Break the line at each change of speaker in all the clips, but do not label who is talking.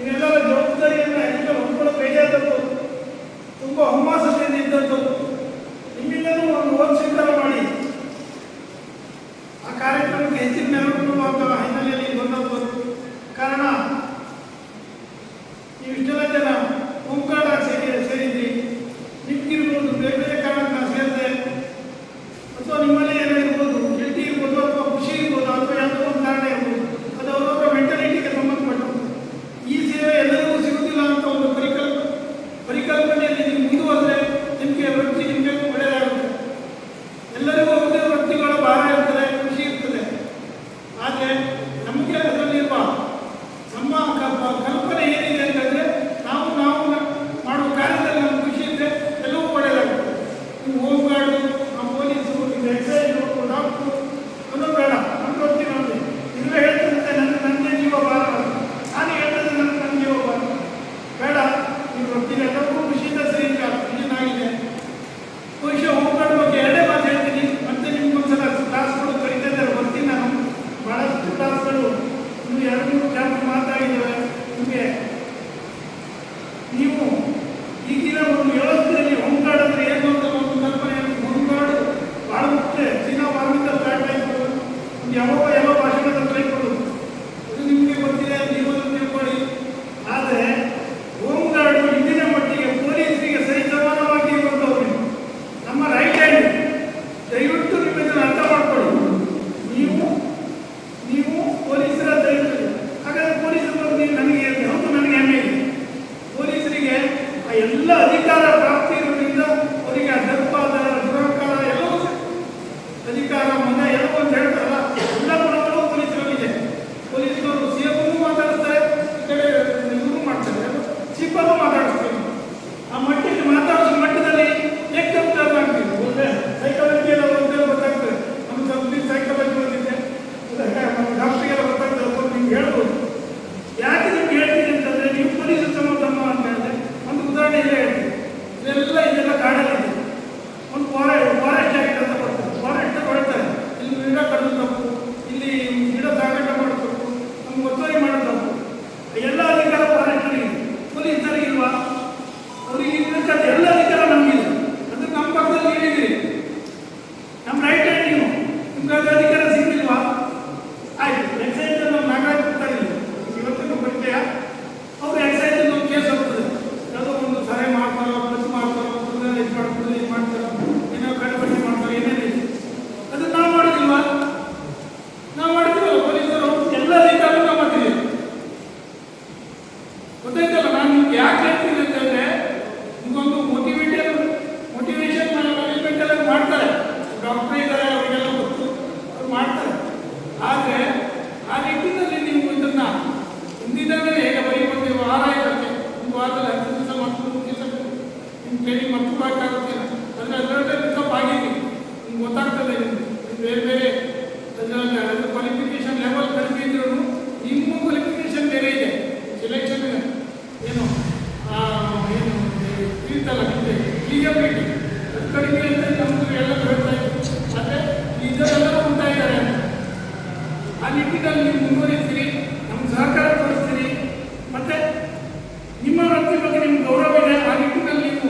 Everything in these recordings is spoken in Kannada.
ಇವರೆಲ್ಲರ ಜವಾಬ್ದಾರಿಯನ್ನು ಅಲ್ಲಿಂದ ಹೊಂದ್ಕೊಳ್ಳೋ ಬೇಕಾದದ್ದು ತುಂಬ ಹುಮ್ಮಾಸದಿಂದ ಇದ್ದದ್ದು ನಿಮ್ಮಿಂದಲೂ ಒಂದು ಓದ್ ಸ್ವೀಕಾರ ಮಾಡಿ ಆ ಕಾರ್ಯಕ್ರಮಕ್ಕೆ ಹೆಚ್ಚಿನ ನೆರವು ಕೊಡುವಂತಹ ಮಾಡಬೇಕಾಗುತ್ತೆ ಅಂದರೆ ಅದರಲ್ಲಿ ತಪ್ಪು ಆಗಿದೆ. ನಿಮ್ಗೆ ಗೊತ್ತಾಗ್ತದೆ ನಿಮಗೆ. ಬೇರೆ ಬೇರೆ ಅದರಲ್ಲಿ ಅದರ ಕ್ವಾಲಿಫಿಕೇಷನ್ ಲೆವೆಲ್ ಕಡಿಮೆ ಇದ್ರೂ ನಿಮ್ಮ ಕ್ವಾಲಿಫಿಕೇಷನ್ ಬೇರೆ ಇದೆ. ಸೆಲೆಕ್ಷನ್ ಏನು? ಏನು? ಇರ್ತಲ್ಲ ನಿಮಗೆ? ಕ್ಲಿಯಬಿಲಿಟಿ ಅದು ಕಡಿಮೆ ಅಂತ ನಮ್ಮದು ಎಲ್ಲ ಹೇಳ್ತಾ ಇತ್ತು ಆದರೆ ಇದರೆಲ್ಲ ಉಂಟಾ ಇದ್ದಾರೆ. ಆ ನಿಟ್ಟಿನಲ್ಲಿ ನೀವು ಮುಂದುವರಿಸ್ತೀರಿ ನಮ್ಗೆ ಸಹಕಾರ ಕೊಡಿಸ್ತೀರಿ ಮತ್ತು ನಿಮ್ಮ ವೃತ್ತಿ ಬಗ್ಗೆ ನಿಮ್ಗೆ ಗೌರವ ಇದೆ. ಆ ನಿಟ್ಟಿನಲ್ಲಿ ನೀವು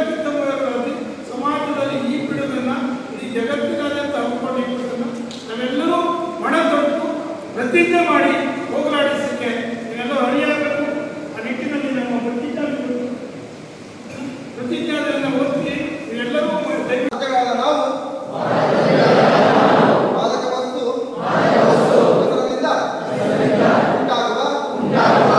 ವ್ಯಕ್ತಿತ್ವ ಈ ಪಿಡುಗನ್ನು ಈ ಜಗತ್ತಿನಲ್ಲೇ ತಗೊಂಡಿರುವುದನ್ನು ನಾವೆಲ್ಲರೂ ಮಣ ಪ್ರತಿಜ್ಞೆ ಮಾಡಿ ಹೋಗಲಾಡಿಸಲಿಕ್ಕೆ ನೀವೆಲ್ಲರೂ ಅರಿಯಬೇಕು ಆ ನಿಟ್ಟಿನಲ್ಲಿ ನಮ್ಮ ಪ್ರತಿಜ್ಞೆ ಪ್ರತಿಜ್ಞೆಯನ್ನು ಓದಿಸಿ ನೀವೆಲ್ಲರೂ ನಾವು ಮಾದಕ ಉಂಟಾಗುವ